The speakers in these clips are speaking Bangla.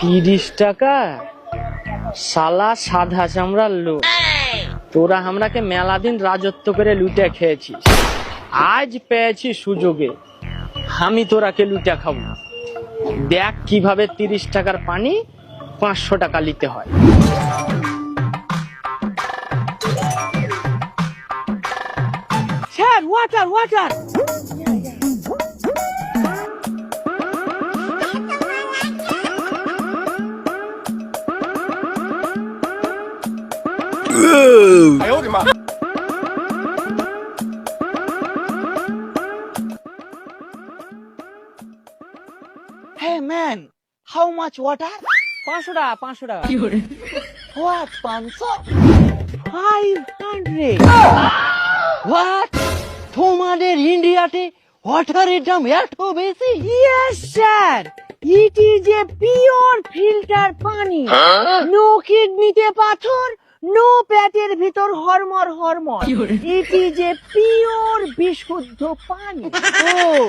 তিরিশ টাকা? সালা সাদা চামড়ার লোক। তোরা আমরাকে মেলা দিন রাজত্ব করে লুটে খেয়েছিস। আজ পেয়েছি সুযোগে। আমি তোরাকে লুটে খাব। দেখ কীভাবে তিরিশ টাকার পানি পাঁচশো টাকা নিতে হয়। Sir water water Hey man, how much water? পাঁচশো টাকা পাঁচশো টাকা। What, পাঁচশো? ফাইভ হান্ড্রেড তোমাদের ইন্ডিয়াতে ওয়াটারের দাম এত বেশি? Yes sir it is a pure filter পানি। নো কিডনিতে পাথর নো পেটের ভিতর হরমর হরমর ইট ইজ এ পিওর বিশুদ্ধ পানি Oh,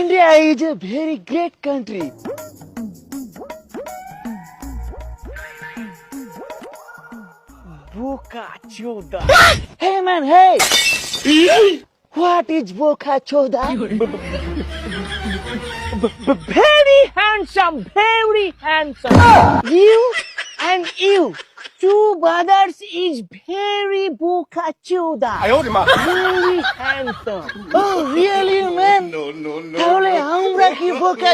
India is a very great country. বোকা চোদা Hey man, hey! What is Boca Choda? very handsome, very handsome. You and you, two brothers is very boca chuda. Very handsome. Oh, really man? তাহলে আমরা কি বোকা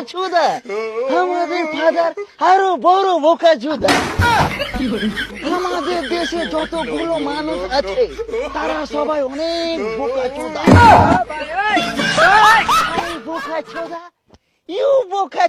আমাদের ফাদার আরও বড় বোকা চোদা আমাদের দেশে যতগুলো মানুষ আছে তারা সবাই অনেক বোকা চোদা বোকা চোদা ইউ বোকা